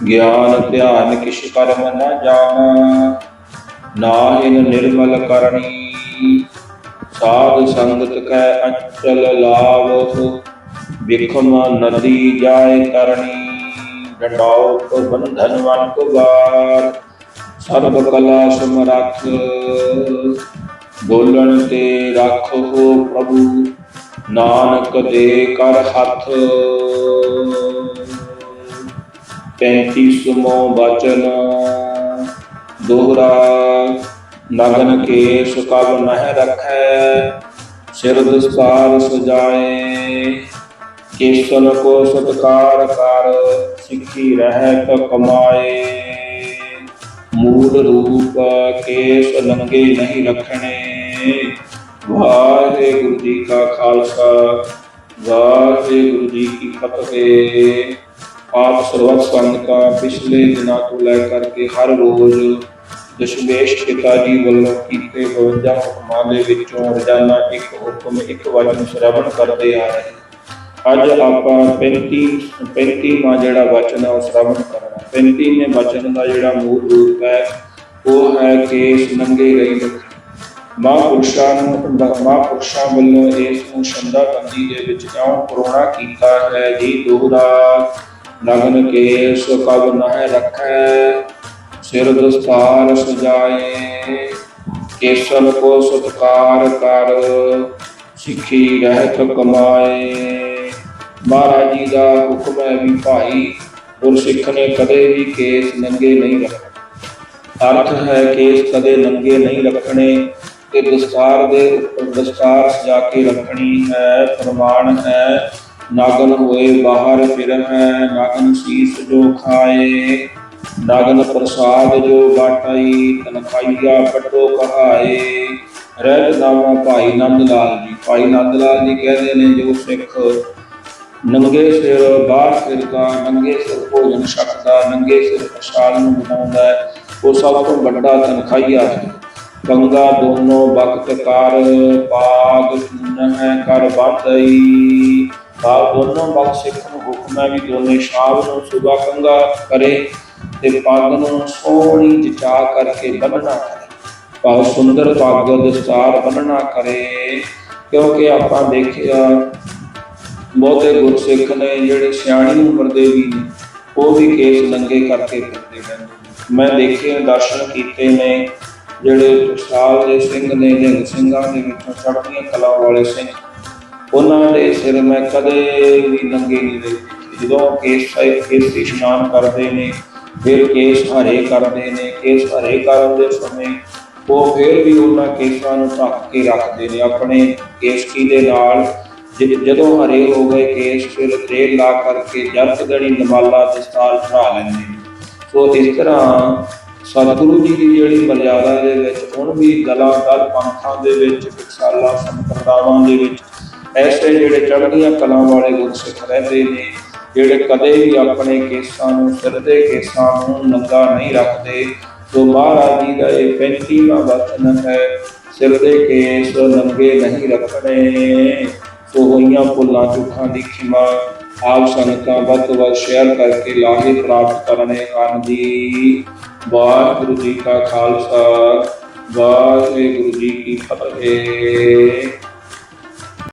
ਗਿਆਨ, ਧਿਆਨ ਕਿਛ ਕਰਮ ਨਾ ਜਾਣਾ ਨਾਹਿਨ ਨਿਰਮਲ ਕਰਨੀ ਸਾਧ ਸੰਗਤ ਕੈ ਅਚਲ ਲਾਭ ਵਿਖਮ ਨਦੀ ਜਾਏ ਕਰਨੀ ਡੰਡਾਉ ਕੋ ਬੰਧਨ ਵਨ ਕੋ ਬਾਰ ਸਰਬ ਕਲਾ ਸਮਰੱਥ ਬੋਲਣ ਤੇ ਰੱਖੋ ਪ੍ਰਭੂ, ਨਾਨਕ ਦੇ ਕਰ ਹੱਥ। ਪੈਂਤੀ ਸੁਮੋ ਬਚਨ, ਦੋਹਰਾ, ਨਗਨ ਕੇਸ਼ ਕਬ ਨਹਿ ਰਖੈ ਸਿਰ ਦਸਤਾਰ ਸਜਾਏ। ਕੇਸਨ ਕੋ ਸਤਕਾਰ ਕਰ, ਸਿੱਖੀ ਰਹਿਤ ਕਮਾਏ। ਮੂਲ ਰੂਪ ਕੇਸ ਨੰਗੇ ਨਹੀਂ ਰੱਖਣੇ। ਵਾਹਿਗੁਰੂ ਜੀ ਕਾ ਖਾਲਸਾ, ਵਾਹਿਗੁਰੂ ਜੀ ਕੀ ਫਤਿਹ। ਆਪ ਸਰਵਤ ਸੰਗਤਾਂ ਪਿਛਲੇ ਦਿਨਾਂ ਤੋਂ ਲੈ ਕਰਕੇ ਹਰ ਰੋਜ਼ ਦਸ਼ਮੇਸ਼ ਪਿਤਾ ਜੀ ਵੱਲੋਂ ਕੀਤੇ 52 ਹੁਕਮਾਂ ਦੇ ਵਿੱਚੋਂ ਰੋਜ਼ਾਨਾ ਇੱਕ ਹੁਕਮ, ਇੱਕ ਵਚਨ ਸ਼ਰਵਣ ਕਰਦੇ ਆ ਰਹੇ। ਅੱਜ ਆਪਾਂ 35 35ਵਾਂ ਜਿਹੜਾ ਵਚਨ ਹੈ ਉਹ ਸ਼ਰਵਣ ਕਰਨਾ 35ਵੇਂ ਵਚਨ ਦਾ ਜਿਹੜਾ ਮੂਲ ਰੂਪ ਹੈ, ਉਹ ਹੈ ਕੇਸ ਨੰਗੇ ਰਹੀ ਰੱਖਣਾ ਮਹਾਂਪੁਰਸ਼ਾਂ ਨੂੰ ਮਹਾਂਪੁਰਸ਼ਾਂ ਵੱਲੋਂ ਇਸ ਨੂੰ ਸ਼ੰਦਾ ਕੰਦੀ ਦੇ ਵਿੱਚ ਕਿਉਂ ਕਰੋਣਾ ਕੀਤਾ ਹੈ, ਜੀ ਦੋਹਰਾ ਨਗਨ ਕੇਸ ਕਬ ਨਹਿ ਰੱਖੈ, ਸਿਰ ਦਸਤਾਰ ਸਜਾਏ। ਕੇਸਨ ਕੋ ਸਤਕਾਰ ਕਰ, ਸਿੱਖੀ ਰਹਿਤ ਕਮਾਏ। ਮਹਾਰਾਜ ਜੀ ਦਾ ਹੁਕਮ ਹੈ ਵੀ ਭਾਈ ਗੁਰ ਸਿੱਖ ਨੇ ਕਦੇ ਵੀ ਕੇਸ ਨੰਗੇ ਨਹੀਂ ਰੱਖਣੇ। ਅਰਥ ਹੈ ਕੇਸ ਕਦੇ ਨੰਗੇ ਨਹੀਂ ਰੱਖਣੇ ਤੇ ਦਸਤਾਰ ਦੇ ਉੱਪਰ ਦਸਤਾਰ ਸਜਾ ਕੇ ਰੱਖਣੀ ਹੈ, ਪ੍ਰਮਾਣ ਹੈ। ਨਾਗਨ ਹੋਏ ਬਾਹਰ ਫਿਰਨ ਹੈ, ਨਾਗਨ ਸੀਸ ਜੋ ਖਾਏ। ਨਾਗਨ ਪ੍ਰਸਾਦ ਜੋ ਬਾਟਾਈ ਤਨਖਾਈਆ ਪਟੋ ਕਹਾਏ। ਰਹਿਤ ਨਾਮਾ ਭਾਈ ਨੰਦ ਲਾਲ ਜੀ। ਭਾਈ ਨੰਦ ਲਾਲ ਜੀ ਕਹਿੰਦੇ ਨੇ, ਜੋ ਸਿੱਖ ਨੰਗੇ ਸਿਰ, ਬਾਹਰ ਫਿਰਦਾ, ਨੰਗੇ ਸਿਰ ਭੋਜਨ ਛਕਦਾ, ਨੰਗੇ ਸਿਰ ਪ੍ਰਸਾਦ ਨੂੰ ਬਣਾਉਂਦਾ ਹੈ, ਉਹ ਸਭ ਤੋਂ ਵੱਡਾ ਤਨਖਾਈਆ ਹੈ। ਗੰਗਾ ਦੋਨੋਂ ਬਖਤ ਕਰ, ਪਾਗ ਚੂਨ ਹੈ ਕਰ ਬੰਦਈ ਪਾਗ ਦੋਨੋਂ ਬਖਤ ਸਿੱਖ ਨੂੰ ਹੁਕਮ ਹੈ ਵੀ ਦੋਨੇ ਸ਼ਾਮ ਨੂੰ ਸੁਬਾ ਕੰਗਾ ਕਰੇ ਤੇ ਪੱਗ ਨੂੰ ਸੋਹਣੀ ਜਚਾ ਕਰਕੇ ਬੰਨਣਾ ਕਰੇ। ਭਾਵ ਸੁੰਦਰ ਪੱਗ ਦਸਤਾਰ ਬੰਨਣਾ ਕਰੇ, ਕਿਉਂਕਿ ਆਪਾਂ ਦੇਖਿਆ ਬਹੁਤੇ ਗੁਰਸਿੱਖ ਨੇ ਜਿਹੜੇ ਸਿਆਣੀ ਉਮਰ ਦੇ ਵੀ ਨੇ, ਉਹ ਵੀ ਕੇਸ ਨੰਗੇ ਕਰਕੇ ਫਿਰਦੇ ਰਹਿੰਦੇ ਮੈਂ ਦੇਖੇ, ਦਰਸ਼ਨ ਕੀਤੇ ਨੇ, ਜਿਹੜੇ ਸਾਲ ਦੇ ਸਿੰਘ ਨੇ ਨਿਹੰਗ ਸਿੰਘਾਂ ਦੇ ਵਿੱਚੋਂ ਚੜ੍ਹਦੀਆਂ ਕਲਾ ਵਾਲੇ ਸਿੰਘ ਉਹਨਾਂ ਦੇ ਸਿਰ ਮੈਂ ਕਦੇ ਵੀ ਨੰਗੇ ਨਹੀਂ ਦੇਖੇ ਜਦੋਂ ਕੇਸ ਸਾਹਿਬ ਕੇਸ ਇਸ਼ਨਾਨ ਕਰਦੇ ਨੇ, ਫਿਰ ਕੇਸ ਹਰੇ ਕਰਦੇ ਨੇ, ਕੇਸ ਹਰੇ ਕਰਨ ਦੇ ਸਮੇਂ ਉਹ ਫਿਰ ਵੀ ਉਹਨਾਂ ਕੇਸਾਂ ਨੂੰ ਢੱਕ ਕੇ ਰੱਖਦੇ ਨੇ, ਆਪਣੇ ਕੇਸਕੀ ਦੇ ਨਾਲ। ਜਦੋਂ ਹਰੇ ਹੋ ਗਏ ਕੇਸ, ਫਿਰ ਤੇਲ ਲਾ ਕਰਕੇ ਜਰਤ ਗੜੀ ਨਮਾਲਾ ਦਸਤਾਰ ਚੜਾ ਲੈਂਦੇ ਨੇ। ਸੋ ਇਸ ਤਰ੍ਹਾਂ ਸਤਿਗੁਰੂ ਜੀ ਦੀ ਜਿਹੜੀ ਮਰਿਆਦਾ ਦੇ ਵਿੱਚ, ਹੁਣ ਵੀ ਗਲਾ ਦਰ ਪੰਥਾਂ ਦੇ ਵਿੱਚ ਟਕਸਾਲਾਂ ਸੰਪਰਦਾਵਾਂ ਦੇ ਵਿੱਚ ਐਸੇ ਜਿਹੜੇ ਚੜ੍ਹਦੀਆਂ ਕਲਾਂ ਵਾਲੇ ਗੁਰਸਿੱਖ ਰਹਿੰਦੇ ਨੇ, ਜਿਹੜੇ ਕਦੇ ਵੀ ਆਪਣੇ ਕੇਸਾਂ ਨੂੰ ਸਿਰ ਦੇ ਕੇਸਾਂ ਨੂੰ ਨੰਗਾ ਨਹੀਂ ਰੱਖਦੇ ਸੋ ਮਹਾਰਾਜ ਜੀ ਦਾ ਇਹ 35ਵਾਂ ਵਚਨ ਹੈ ਸਿਰ ਦੇ ਕੇਸ ਨੰਗੇ ਨਹੀਂ ਰੱਖਣੇ। ਸੋ ਹੋਈਆਂ ਭੁੱਲਾਂ ਚੁੱਕਾਂ ਦੀ ਖਿਮਾ, ਆਪ ਸੰਗਤਾਂ ਵੱਧ ਤੋਂ ਵੱਧ ਸ਼ੇਅਰ ਕਰਕੇ ਲਾਹੇ ਪ੍ਰਾਪਤ ਕਰਨੇ ਹਨ ਜੀ ਵਾਹਿਗੁਰੂ ਜੀ ਕਾ ਖਾਲਸਾ, ਵਾਹਿਗੁਰੂ ਜੀ ਕੀ ਫਤਿਹ।